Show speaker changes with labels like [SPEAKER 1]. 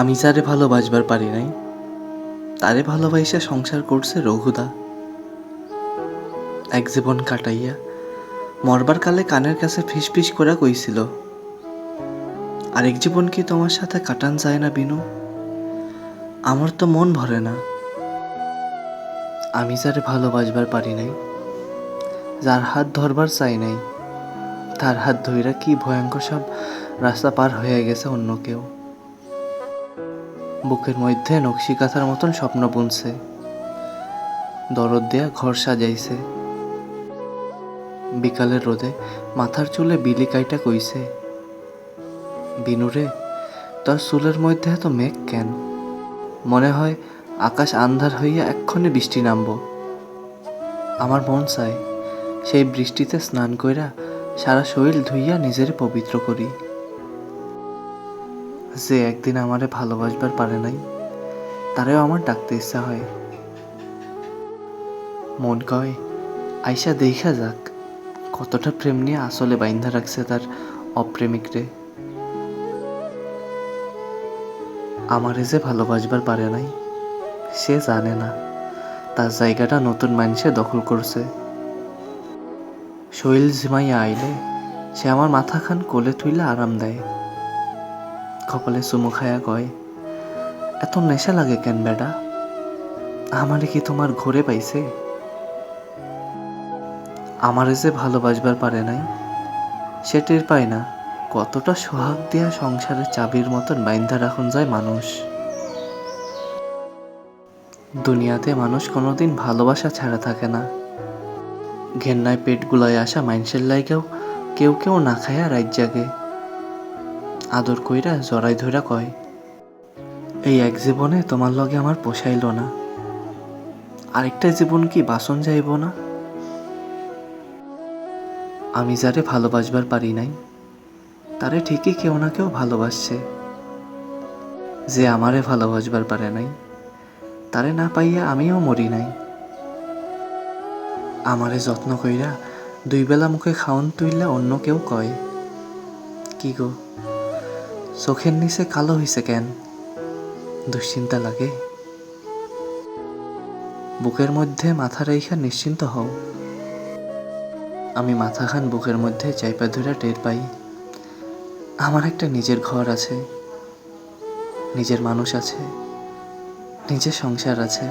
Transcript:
[SPEAKER 1] আমি যারে ভালোবাসবার পারি নাই, তারে ভালোবাসা সংসার করছে রঘুদা। এক জীবন কাটাইয়া মরবার কালে কানের কাছে ফিস ফিস করে কইছিল, আরেক জীবন কি তোমার সাথে কাটান যায় না বিনু? আমার তো মন ভরে না। আমি যারে ভালোবাসবার পারি নাই, যার হাত ধরবার চাই নাই, তার হাত ধইরা কি ভয়ঙ্কর সব রাস্তা পার হয়ে গেছে অন্য কেউ। বুকের মধ্যে নকশি কাঁথার মতন স্বপ্ন বুনছে। দরদ দেয়া ঘর সাজাইছে। বিকালের রোদে মাথার চুলে বিলি কাইটা কইছে। বিনুরে, তোর চুলের মধ্যে এত মেঘ কেন? মনে হয় আকাশ আন্ধার হইয়া এক্ষণে বৃষ্টি নামব। আমার মন চায় সেই বৃষ্টিতে স্নান কইরা সারা শরীর ধুইয়া নিজের পবিত্র করি। যে একদিন আমারে ভালোবাসবার পারে নাই, তারেও আমার ডাকতে ইচ্ছা হয়। মন কয়, আইসা দেখা যাক, কতটা প্রেম নিয়ে আসলে বাইন্ধা রাখছে তার অপ্রেমিকরে। আমারে যে ভালোবাসবার পারে নাই, সে জানে না, তার জায়গাটা নতুন মানুষে দখল করছে। শৈল ঝিমাইয়া আইলে, সে আমার মাথা খান কোলে তুইলে আরাম দেয়। কপালে চুমু খায়া কয়, এত নেশা লাগে কেন বেডা আমারে কি তোমার ঘরে পাইছে? আমারে যে ভালোবাসবার পারে নাই, সে টের পায় না। কতটা সোহাগ দেয়া সংসারের চাবির মতন বাইন্ধা রাখুন যায় মানুষ। দুনিয়াতে মানুষ কোনোদিন ভালোবাসা ছাড়া থাকে না। ঘেন্নায় পেট গুলায় আসা মাইনসের লাইগেও কেউ কেউ না খায়া রাত জাগে। আদর কইরা জড়াই ধইরা কয়, এই এক জীবনে তোমার লগে আমার পোষাইল না। আরেকটা জীবন কি বাসন যাইব না? আমি যারে ভালোবাসবার পারি নাই, তারে ঠিকই কেউ না কেউ ভালোবাসছে। যে আমারে ভালোবাসবার পারে নাই, তারে না পাইয়া আমিও মরি নাই। আমারে যত্ন কইরা দুই বেলা মুখে খাওন তুইলা অন্য কেউ কয়, কি গো চোখের নিচে কালো হইছে কেন? দুশ্চিন্তা লাগে। বুকের মধ্যে মাথা রেখা নিশ্চিন্ত হও। আমি মাথা খান বুকের মধ্যে চাইপা ধরে টের পাই। আমার একটা নিজের ঘর আছে। নিজের মানুষ আছে। নিজের সংসার আছে।